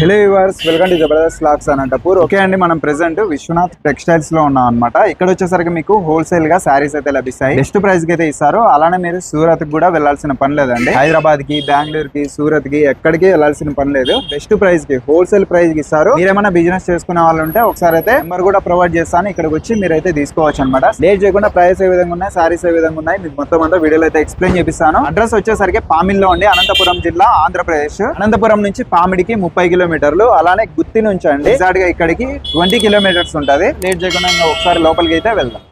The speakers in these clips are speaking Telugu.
Hello viewers welcome to Jabardasth lakhs Anantapur okay అండి మనం ప్రెసెంట్ విశ్వనాథ్ టెక్స్టైల్స్లో ఉన్నాం అనమాట ఇక్కడ వచ్చేసరికి మీకు హోల్సేల్గా శారీస్ అయితే లభిస్తాయి. బెస్ట్ ప్రైస్కి అయితే ఇస్తారు. అలానే మీరు సూరత్కి కూడా వెళ్ళాల్సిన పని లేదండి. హైదరాబాద్కి బెంగళూరు కి సూరత్కి ఎక్కడికి వెళ్ళాల్సిన పని లేదు. బెస్ట్ ప్రైస్కి హోల్సేల్ ప్రైస్కి ఇస్తారు. మీరేమైనా బిజినెస్ చేసుకునే వాళ్ళు ఉంటే ఒకసారి అయితే నెంబర్ కూడా ప్రొవైడ్ చేస్తాను. ఇక్కడికి వచ్చి మీరు అయితే తీసుకోవచ్చు అనమాట లేట్ చేయకుండా ప్రైస్ ఏ విధంగా ఉన్నాయి సారీస్ ఏ విధంగా ఉన్నాయి మీకు మొత్తం అంతా వీడియోలో అయితే ఎక్స్ప్లెయిన్ చేపిస్తాను. అడ్రస్ వచ్చేసరికి పామిల్లో ఉండి అనంతపురం జిల్లా ఆంధ్రప్రదేశ్. అనంతపురం నుంచి పామిడికి ముప్పై కిలో కిలోమీటర్లు అలానే గుత్తి నుంచి అండి. ఎగ్జాక్ట్గా ఇక్కడికి ట్వంటీ కిలోమీటర్స్ ఉంటది. లేట్ చేయకుండా ఇంకా ఒకసారి లోపలికి అయితే వెళ్దాం.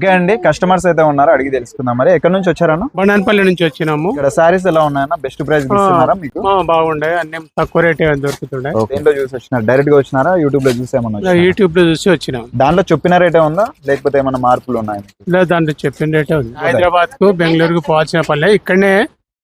ఓకే అండి. కస్టమర్స్ అయితే ఉన్నారు? అడిగి తెలుసుకుందాం మరి. ఎక్కడ నుంచి వచ్చారన్న బండన్పల్లి నుంచి వచ్చినాము. ఇక్కడ సారీస్ ఎలా ఉన్నాయన్న? బెస్ట్ ప్రైస్ ఇస్తున్నారా మీకు? బాగుండే. అన్ని తక్కువ రేట్ దొరుకుతుండే. దేంట్లో చూసి వచ్చినారు? డైరెక్ట్గా వచ్చినారా? యూట్యూబ్లో చూసి ఏమన్నా? యూట్యూబ్లో చూసి వచ్చినాం. దాంట్లో చెప్పిన రేటే ఉందా? లేకపోతే ఏమైనా మార్పులు ఉన్నాయి దాంట్లో చెప్పిన రేటే ఉంది. హైదరాబాద్కు బెంగళూరుకు పోవాల్సిన పల్లె ఇక్కడనే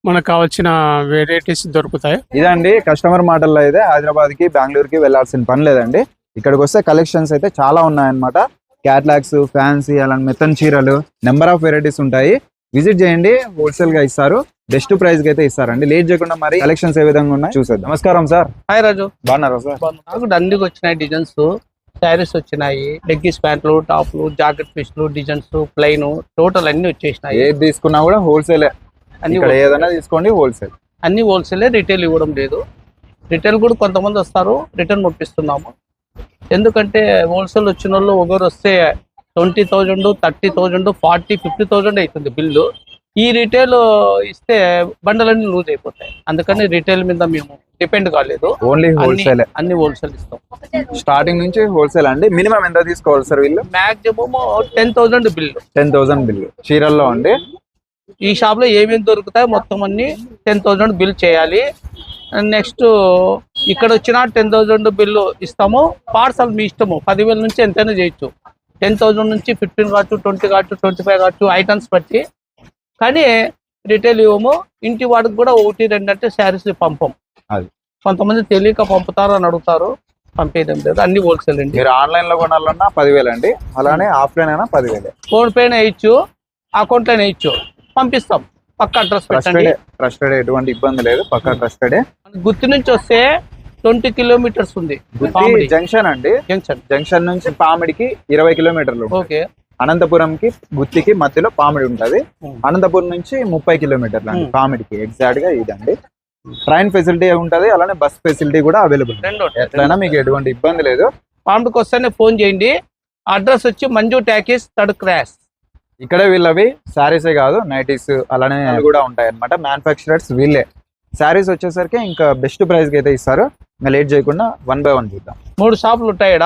మనకు కావాల్సిన వెరైటీస్ దొరుకుతాయి. ఇదండి కస్టమర్ మాటల్లో అయితే హైదరాబాద్కి బెంగళూరు కి వెళ్ళాల్సిన పని లేదండి. ఇక్కడికి వస్తే కలెక్షన్స్ అయితే చాలా ఉన్నాయన్నమాట. క్యాట్లాగ్స్ ఫ్యాన్సీ అలాంటి మెత్తన్ చీరలు నెంబర్ ఆఫ్ వెరైటీస్ ఉంటాయి. విజిట్ చేయండి హోల్సేల్గా ఇస్తారు. బెస్ట్ ప్రైస్కి అయితే ఇస్తారండి. లేట్ చేయకుండా మరి కలెక్షన్స్ ఏ విధంగా ఉన్నాయి చూసేద్దాం. నమస్కారం సార్. హాయ్ రాజు బాగున్నారా సార్? నాకు దండికి వచ్చినాయి డిజైన్స్ శారీస్ వచ్చినాయి లెగ్గిస్ ప్యాంట్లు టాప్లు జాకెట్ పీస్లు డిజైన్స్ ప్లెయిన్ టోటల్ అన్ని వచ్చేసినాయి. ఏది తీసుకున్నా కూడా హోల్సేల్ అన్ని ఏదైనా తీసుకోండి హోల్సేల్ అన్ని హోల్సేలే రిటైల్ ఇవ్వడం లేదు. రిటైల్ కూడా కొంతమంది వస్తారు రిటర్న్ పంపిస్తున్నాము ఎందుకంటే హోల్సేల్ వచ్చిన వాళ్ళు ఒకరు వస్తే twenty thousand thirty thousand forty fifty thousand అవుతుంది బిల్లు. ఈ రిటైల్ ఇస్తే బండలన్నీ లూజ్ అయిపోతాయి. అందుకని రిటైల్ మీద మేము డిపెండ్ కాలేదు. ఓన్లీ హోల్సేల్ అన్ని హోల్సేల్ ఇస్తాం. స్టార్టింగ్ నుంచి హోల్సేల్ అండి? మినిమం ఎంత తీసుకోవాలి సార్ వీళ్ళు? Maximum ten thousand bill. Ten thousand bill చీరల్లో అండి? ఈ షాప్లో ఏమేమి దొరుకుతాయి మొత్తం అన్ని టెన్ థౌజండ్ బిల్ చేయాలి. నెక్స్ట్ ఇక్కడ వచ్చిన టెన్ థౌజండ్ బిల్లు ఇస్తాము. పార్సల్ మీ ఇష్టము. పదివేల నుంచి ఎంతైనా చేయొచ్చు. టెన్ థౌజండ్ నుంచి ఫిఫ్టీన్ కావచ్చు ట్వంటీ కావచ్చు ట్వంటీ ఫైవ్ కావచ్చు ఐటమ్స్ బట్టి. కానీ రిటైల్ ఇవ్వము. ఇంటి వాడికి కూడా ఒకటి రెండు అంటే శారీస్ పంపం. అది. కొంతమంది తెలియక పంపుతారు అని అడుగుతారు. పంపేయడం లేదు. అన్ని హోల్సేల్ అండి. మీరు ఆన్లైన్లో కొనాలన్నా పదివేలు అండి. అలానే ఆఫ్లైన్ అయినా పదివేలే. ఫోన్ పేనే ఇచ్చు అకౌంట్లోనే ఇచ్చు పంపిస్తాం పక్క అడ్రస్ ట్రస్టెడ్ ఎటువంటి ఇబ్బంది లేదు. పక్కా ట్రస్టెడ్ మనకి గుత్తి నుంచి వస్తే ట్వంటీ కిలోమీటర్స్ ఉంది. జంక్షన్ అండి. జంక్షన్. జంక్షన్ నుంచి పామిడికి ఇరవై కిలోమీటర్లు. ఓకే. అనంతపురంకి గుత్తికి మధ్యలో పామిడి ఉంటది. Hmm. అనంతపురం నుంచి ముప్పై కిలోమీటర్లు అండి Hmm. పామిడికి. ఎగ్జాక్ట్గా ఇదండి. ట్రైన్ ఫెసిలిటీ ఉంటది అలానే బస్ ఫెసిలిటీ కూడా అవైలబుల్ ఎట్లయినా మీకు ఎటువంటి ఇబ్బంది లేదు. పామిడికి వస్తేనే ఫోన్ చేయండి. అడ్రస్ వచ్చి మంజు టాకీస్ థర్డ్ క్రాస్. ఇక్కడే వీళ్ళవి. శారీసే కాదు నైటీస్ అలానే అవి కూడా ఉంటాయి అనమాట మ్యానుఫాక్చరర్స్ వీళ్ళే. శారీస్ వచ్చేసరికి ఇంకా బెస్ట్ ప్రైస్కి అయితే ఇస్తారు. ఇంకా లేట్ చేయకుండా వన్ బై వన్ చూద్దాం. మూడు షాపులు ఉంటాయి ఈడ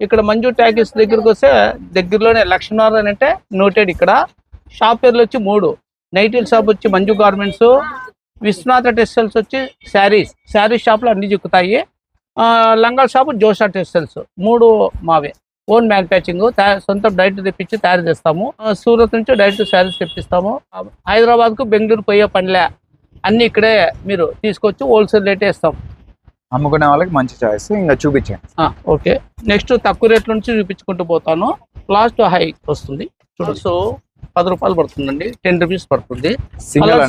ఇక్కడ మంజు టాకీస్ దగ్గరికి వస్తే దగ్గరలోనే లక్ష్మీనారాయణ అంటే నోటెడ్ ఇక్కడ. షాప్ పేర్లు వచ్చి మూడు. నైటిల్ షాప్ వచ్చి మంజు గార్మెంట్స్. విశ్వనాథ టెక్స్టైల్స్ వచ్చి శారీస్. శారీస్ షాపులు అన్ని చిక్కుతాయి. ఆ, లంగాల షాపు జోషా టెక్స్టైల్స్. మూడు మావే. Own manufacturing. సొంత డైరెక్ట్ తెప్పించి తయారు చేస్తాము. సూరత్ నుంచి డైరెక్ట్ శారీస్ తెప్పిస్తాము. హైదరాబాద్కు బెంగళూరు పోయే పనిలే. అన్ని ఇక్కడే మీరు తీసుకొచ్చి హోల్సేల్ రేటే ఇస్తాం. అమ్ముకునే వాళ్ళకి మంచి చాయిస్ ఇంకా చూపించండి. ఓకే. నెక్స్ట్ తక్కువ రేట్ల నుంచి చూపించుకుంటూ పోతాను. లాస్ట్ హై వస్తుంది. చూడొచ్చు పది రూపాయలు పడుతుందండి. టెన్ రూపీస్ పడుతుంది. సింగిల్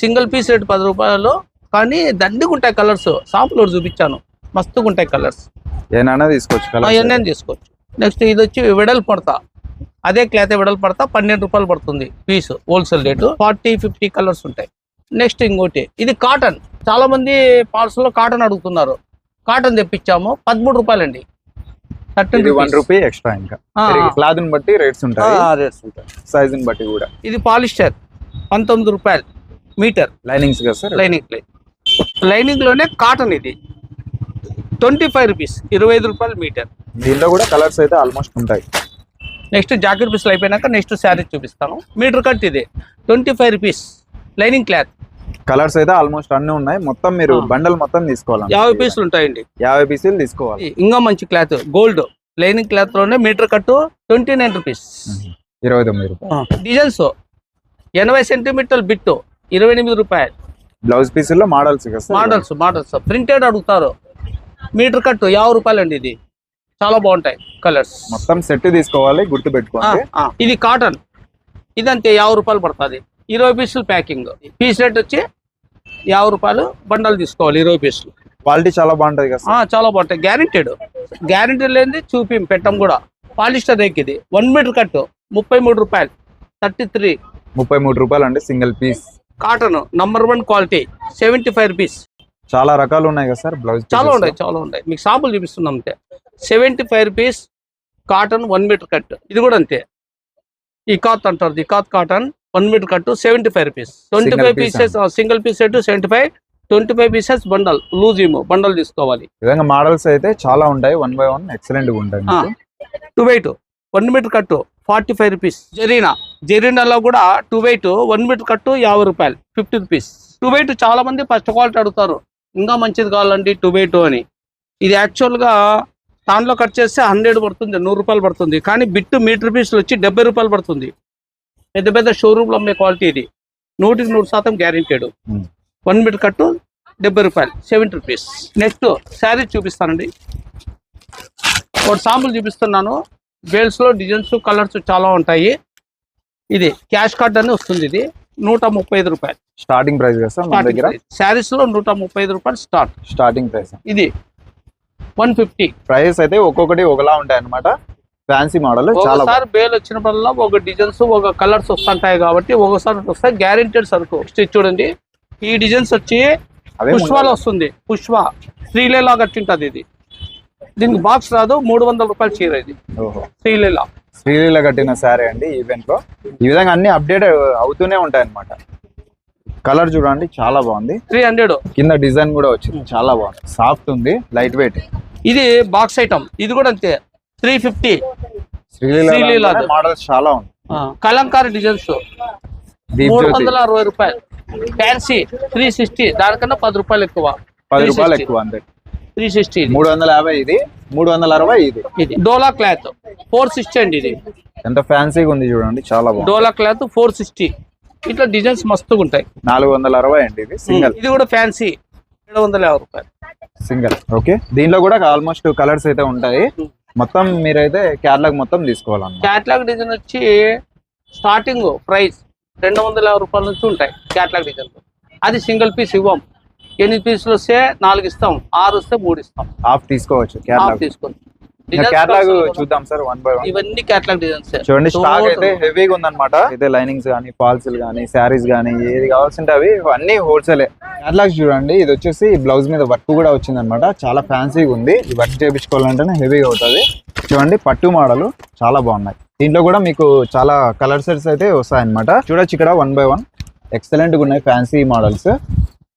సింగిల్ పీస్ రేట్ పది రూపాయలు. కానీ దండిగా ఉంటాయి కలర్స్ షాపులో చూపించాను. మస్తుగా ఉంటాయి కలర్స్ ఏమైనా తీసుకోవచ్చు. అవన్నీ తీసుకోవచ్చు. నెక్స్ట్ ఇది వచ్చి వెడల్ పడతా. అదే క్లాత్ వెడల్ పడతా. పన్నెండు రూపాయలు పడుతుంది piece wholesale rate forty fifty colours ఉంటాయి. నెక్స్ట్ ఇంకోటి ఇది కాటన్. చాలా మంది parcel లో కాటన్ అడుగుతున్నారు. కాటన్ తెప్పించాము పదమూడు రూపాయలండి. వన్ రూపీ ఎక్స్ట్రా ఇంకా. క్లాత్ బట్టి రేట్స్ ఉంటాయి. సైజ్ బట్టి కూడా. ఇది పాలిస్టర్ పంతొమ్మిది రూపాయలు. మీటర్. లైనింగ్స్ కదా సార్? లైనింగ్ లైన్ లైనింగ్లోనే కాటన్ ఇది. ట్వంటీ ఫైవ్ రూపీస్ ఇరవై ఐదు రూపాయలు మీటర్. దీంట్లో కూడా కలర్స్ అయితే ఆల్మోస్ట్ ఉంటాయి. నెక్స్ట్ జాకెట్ పీస్లు అయిపోయినాక నెక్స్ట్ శారీ చూపిస్తాను. మీటర్ కట్ ఇది. Twenty five rupees lining cloth. Colours అయితే ఆల్మోస్ట్ అన్ని ఉన్నాయి. మొత్తం మీరు. బండల్ మొత్తం తీసుకోవాలి యాభై పీసులు ఉంటాయండి. యాభై పీసులు తీసుకోవాలి. ఇంకా మంచి cloth gold. Lining క్లాత్లోనే metre cut twenty nine rupees. ఇరవై తొమ్మిది రూపాయలు. డిజైన్స్ ఎనభై సెంటీమీటర్ల బిట్టు ఇరవై ఎనిమిది రూపాయలు. బ్లౌజ్ పీసుల్లో మోడల్స్ మోడల్స్ మోడల్స్. ప్రింటెడ్ అడుగుతారు. మీటర్ కట్టు యాభై రూపాయలు అండి ఇది. చాలా బాగుంటాయి కలర్స్. మొత్తం సెట్ తీసుకోవాలి గుర్తు పెట్టుకోండి ఇది కాటన్. ఇదంతే యాభై రూపాయలు పడుతుంది. ఇరవై పీసులు ప్యాకింగ్. పీస్ రేట్ వచ్చి యాభై రూపాయలు బండలు తీసుకోవాలి ఇరవై పీసులు. క్వాలిటీ చాలా బాగుంటది కదా చాలా బాగుంటాయి. గ్యారెంటెడ్ గ్యారెంటీ లేనిది చూపిం పెట్టం కూడా. పాలిస్టర్ రేక్ ఇది. వన్ మీటర్ కట్టు ముప్పై మూడు రూపాయలు. Thirty three. ముప్పై మూడు రూపాయలు అండి single piece. Cotton number one quality seventy five rupees. చాలా రకాలు ఉన్నాయి కదా సార్ బ్లౌజ్ చాలా ఉన్నాయి చాలా ఉన్నాయి. మీకు సాంపుల్ చూపిస్తున్నాం అంతే. Seventy five rupees. Cotton one metre cut ఇది కూడా అంతే. ఇకాత్ అంటారు ikat cotton one metre cut seventy five rupees. Twenty five pieces single piece set seventy five twenty five pieces bundle loose ఏమో బండల్ తీసుకోవాలి. విధంగా మోడల్స్ అయితే చాలా ఉంటాయి. వన్ బై వన్ ఎక్సలెంట్గా ఉంటాయి ఆ. మీకు. టూ వన్ మీటర్ కట్టు ఫార్టీ ఫైవ్ రూపీస్ జరీనా జరీనాలో కూడా two wait one metre cut యాభై రూపాయలు ఫిఫ్టీ రూపీస్ టూ వెయిట్ చాలా మంది ఫస్ట్ క్వాలిటీ అడుగుతారు ఇంకా మంచిది కావాలండి టూ వెయిట్ అని. ఇది యాక్చువల్గా దాంట్లో కట్ చేస్తే హండ్రెడ్ పడుతుంది నూరు రూపాయలు పడుతుంది. కానీ బిట్టు మీటర్ పీస్లు వచ్చి డెబ్బై రూపాయలు పడుతుంది. పెద్ద పెద్ద షోరూమ్లో అమ్మే క్వాలిటీ ఇది. నూటికి నూరు శాతం గ్యారెంటెడ్. వన్ మీటర్ కట్టు డెబ్బై రూపాయలు సెవెంటీ రూపీస్ నెక్స్ట్ శారీ చూపిస్తానండి. ఒక సాంపుల్ చూపిస్తున్నాను. బేల్స్లో డిజైన్స్ కలర్స్ చాలా ఉంటాయి. ఇది క్యాష్ కార్డ్ అని వస్తుంది ఇది. నూట ముప్పై ఐదు రూపాయలు. స్టార్టింగ్ ప్రైస్ దగ్గర? శారీస్లో నూట ముప్పై ఐదు రూపాయలు స్టార్ట్ స్టార్టింగ్ ప్రైస్ ఇది. వన్ ఫిఫ్టీ ప్రైస్ అయితే ఒక్కొక్కటి ఒకలా ఉంటాయి అనమాట ఫ్యాన్సీ మోడల్ చాలా ఒకసారి బేల్ వచ్చినప్పుడల్లా ఒక డిజైన్స్ ఒక కలర్స్ వస్తుంటాయి కాబట్టి ఒకసారి వస్తాయి గ్యారెంటెడ్ సరుకు. చూడండి. ఈ డిజైన్స్ వచ్చి పుష్పలో వస్తుంది. పుష్ప. శ్రీలీలా కట్టింటది ఇది. దీనికి బాక్స్ రాదు. మూడు వందల రూపాయలు చీర ఇది. ఓహో. శ్రీలీల. శ్రీలీల కట్టిన శారీ అండి ఈవెంట్లో. ఈ విధంగా అన్ని అప్డేట్ అవుతూనే ఉంటాయి అనమాట కలర్ చూడండి చాలా బాగుంది. త్రీ హండ్రెడ్ కింద డిజైన్ కూడా వచ్చింది చాలా బాగుంది. సాఫ్ట్ ఉంది లైట్ వెయిట్ ఇది బాక్స్ ఐటమ్ ఇది కూడా అంతే. Three fifty. శ్రీలీల. మోడల్స్ చాలా ఉంది కలంకారీ డిజైన్స్. మూడు వందల అరవై రూపాయలు. ఫ్యాన్సీ త్రీ సిక్స్టీ దానికన్నా పది రూపాయలు ఎక్కువ. పది రూపాయలు ఎక్కువ అంతే. త్రీ సిక్స్టీ మూడు వందల యాభై ఇది మూడు వందల అరవై ఇది. ఇది. డోలా క్లాత్ ఫోర్ సిక్స్టీ అండి ఇది. ఎంత ఫ్యాన్సీగా ఉంది చూడండి చాలా బాగుంది. డోలా క్లాత్ ఫోర్ సిక్స్టీ ఇట్లా డిజైన్స్ మస్తుగా ఉంటాయి. నాలుగు వందల అరవై అండి ఇది సింగల్. ఇది కూడా ఫ్యాన్సీ ఏడు వందల యాభై రూపాయలు. Single okay. దీంట్లో కూడా ఆల్మోస్ట్ కలర్స్ అయితే ఉంటాయి. మొత్తం మీరైతే క్యాట్లాగ్ మొత్తం తీసుకోవాలన్నమాట. క్యాట్లాగ్ డిజైన్ వచ్చి స్టార్టింగ్ ప్రైస్ రెండు వందల యాభై రూపాయల నుంచి ఉంటాయి క్యాట్లాగ్ డిజైన్ అది సింగిల్ పీస్ ఇవ్వం. ఎనిమిది పీసులు వస్తే నాలుగు ఇస్తాం ఆరు వస్తే మూడు ఇస్తాం. హాఫ్ తీసుకోవచ్చు హాఫ్ Designs చూద్దాం సార్ వన్ బై వన్ ఇవన్నీ క్యాట్లాగ్ డిజైన్స్ చూడండి స్టాక్ అయితే హెవీగా ఉందన్నమాట. అయితే లైనింగ్స్ కానీ కానీ శారీస్ కానీ ఏది కావాల్సింటే అవి అన్ని హోల్సేలే క్యాట్లాగ్ చూడండి ఇది వచ్చేసి బ్లౌజ్ మీద వర్క్ కూడా వచ్చిందన్నమాట. చాలా ఫ్యాన్సీగా ఉంది. ఈ వర్క్ చేయించుకోవాలంటేనే హెవీగా అవుతుంది. చూడండి పట్టు మోడల్ చాలా బాగున్నాయి. దీంట్లో కూడా మీకు చాలా కలర్ సెట్స్ అయితే వస్తాయన్నమాట. చూడొచ్చు ఇక్కడ వన్ బై వన్ ఎక్సలెంట్గా ఉన్నాయి ఫ్యాన్సీ మోడల్స్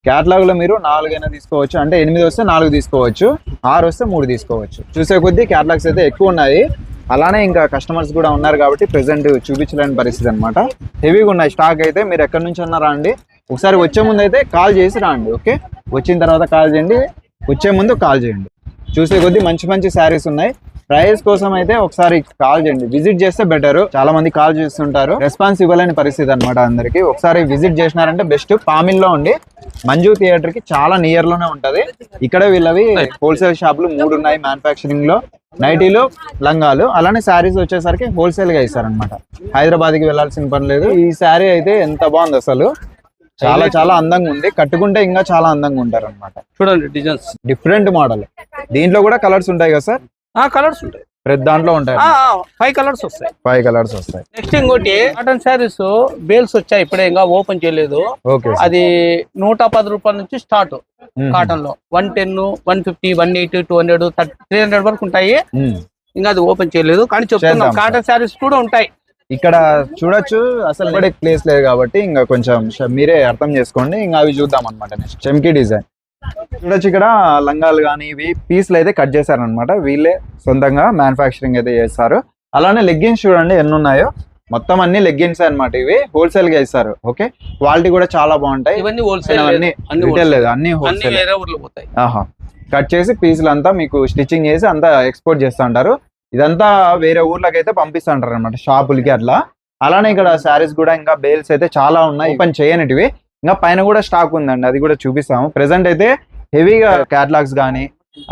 క్యాటలాగ్లో మీరు నాలుగైనా తీసుకోవచ్చు. అంటే ఎనిమిది వస్తే నాలుగు తీసుకోవచ్చు. ఆరు వస్తే మూడు తీసుకోవచ్చు. చూసే కొద్దీ క్యాటలాగ్స్ అయితే ఎక్కువ ఉన్నాయి. అలానే ఇంకా కస్టమర్స్ కూడా ఉన్నారు కాబట్టి ప్రెసెంట్ చూపించలేని పరిస్థితి అనమాట హెవీగా ఉన్నాయి. స్టాక్ అయితే మీరు ఎక్కడి నుంచి అన్నా రండి. ఒకసారి వచ్చే ముందు అయితే కాల్ చేసి రండి ఓకే వచ్చిన తర్వాత కాల్ చేయండి. వచ్చే ముందు కాల్ చేయండి. చూసే కొద్దీ మంచి మంచి శారీస్ ఉన్నాయి. ప్రైస్ కోసం అయితే ఒకసారి కాల్ చేయండి. విజిట్ చేస్తే బెటర్. చాలా మంది కాల్ చేస్తుంటారు. రెస్పాన్స్ ఇవ్వలేని పరిస్థితి అనమాట అందరికి. ఒకసారి విజిట్ చేసినారంటే బెస్ట్. పామిల్లో ఉండి మంజు థియేటర్కి చాలా నియర్లోనే ఉంటది. ఇక్కడ వీళ్ళవి హోల్సేల్ షాపులు మూడు ఉన్నాయి మ్యానుఫాక్చరింగ్లో నైటీలు లంగాలు. అలానే శారీస్ వచ్చేసరికి హోల్సేల్గా ఇస్తారనమాట హైదరాబాద్కి వెళ్ళాల్సిన పని లేదు. ఈ శారీ అయితే ఎంత బాగుంది అసలు. చాలా చాలా అందంగా ఉంది. కట్టుకుంటే ఇంకా చాలా అందంగా ఉంటారు అనమాట చూడండి డిజైన్స్. Different model. దీంట్లో కూడా కలర్స్ ఉంటాయి కదా సార్? కలర్స్ ఉంటాయి. ప్రతి దాంట్లో ఉంటాయి. ఫైవ్ కలర్స్ వస్తాయి. ఫైవ్ కలర్స్ వస్తాయి. నెక్స్ట్ ఇంకోటి కాటన్ శారీస్ బేల్స్ వచ్చాయి ఇప్పుడే ఇంకా ఓపెన్ చేయలేదు. ఓకే అది నూట పది రూపాయల నుంచి స్టార్ట్ కాటన్లో. One ten one fifty one eighty two hundred three hundred వరకు ఉంటాయి. ఇంకా అది ఓపెన్ చేయలేదు. కానీ చెప్తున్నాం. కాటన్ శారీస్ కూడా ఉంటాయి. ఇక్కడ చూడొచ్చు అసలు ఇప్పుడే ప్లేస్ లేదు కాబట్టి ఇంకా కొంచెం మీరే అర్థం చేసుకోండి. ఇంకా అవి చూద్దాం అనమాట నెక్స్ట్ చెమ్కి డిజైన్ చూడొచ్చు ఇక్కడ లంగాలు కానీ ఇవి పీస్లు అయితే కట్ చేశారనమాట వీళ్ళే సొంతంగా మ్యానుఫాక్చరింగ్ అయితే చేస్తారు. అలానే లెగ్గిన్స్ చూడండి ఎన్ని ఉన్నాయో మొత్తం అన్ని లెగ్గిన్స్ అన్నమాట ఇవి. హోల్సేల్గా ఇస్తారు ఓకే క్వాలిటీ కూడా చాలా బాగుంటాయి. ఇవన్నీ హోల్సేల్ అన్ని రిటైల్ లేదు అన్ని హోల్సేల్ ఆహా. కట్ చేసి పీసులు అంతా మీకు స్టిచ్చింగ్ చేసి అంతా ఎక్స్పోర్ట్ చేస్తూ ఉంటారు. ఇదంతా వేరే ఊర్లకి అయితే పంపిస్తూ ఉంటారు అనమాట షాపులకి అట్లా. అలానే ఇక్కడ శారీస్ కూడా ఇంకా బేల్స్ అయితే చాలా ఉన్నాయి. ఓపెన్ చేయనిటివి. ఇంకా పైన కూడా స్టాక్ ఉందండి అది కూడా చూపిస్తాము. ప్రెసెంట్ అయితే హెవీగా క్యాటలాగ్స్ కానీ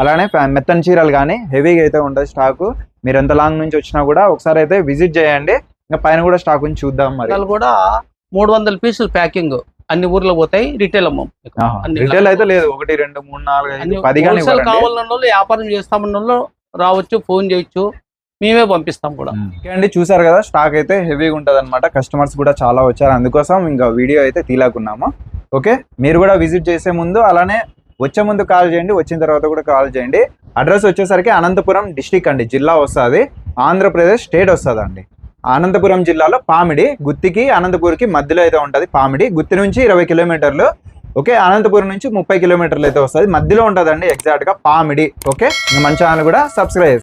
అలానే మెత్తని చీరలు కానీ హెవీగా అయితే ఉంటుంది స్టాక్ మీరు ఎంత లాంగ్ నుంచి వచ్చినా కూడా ఒకసారి అయితే విజిట్ చేయండి. ఇంకా పైన కూడా స్టాక్ ఉంది చూద్దాం మరి. కూడా మూడు వందల పీసులు ప్యాకింగ్ అన్ని ఊర్లో పోతాయి రిటైల్ అమ్మం. రిటైల్ అయితే లేదు. ఒకటి రెండు మూడు నాలుగు పది కావాలన్న వాళ్ళు వ్యాపారం చేస్తామన్న వాళ్ళు రావచ్చు ఫోన్ చేయొచ్చు. మేమే పంపిస్తాం కూడా. ఓకే అండి చూసారు కదా స్టాక్ అయితే హెవీగా ఉంటుంది అనమాట కస్టమర్స్ కూడా చాలా వచ్చారు. అందుకోసం ఇంకా వీడియో అయితే తీలాకున్నాము. ఓకే మీరు కూడా విజిట్ చేసే ముందు అలానే వచ్చే ముందు కాల్ చేయండి వచ్చిన తర్వాత కూడా కాల్ చేయండి. అడ్రస్ వచ్చేసరికి అనంతపురం డిస్టిక్ అండి జిల్లా వస్తుంది. ఆంధ్రప్రదేశ్ స్టేట్ వస్తుంది అండి అనంతపురం జిల్లాలో పామిడి గుత్తికి అనంతపూర్కి మధ్యలో అయితే ఉంటుంది పామిడి. గుత్తి నుంచి ఇరవై కిలోమీటర్లు. ఓకే అనంతపురం నుంచి ముప్పై కిలోమీటర్లు అయితే వస్తుంది. మధ్యలో ఉంటుందండి ఎగ్జాక్ట్గా పామిడి. ఓకే మన ఛానల్ కూడా సబ్స్క్రైబ్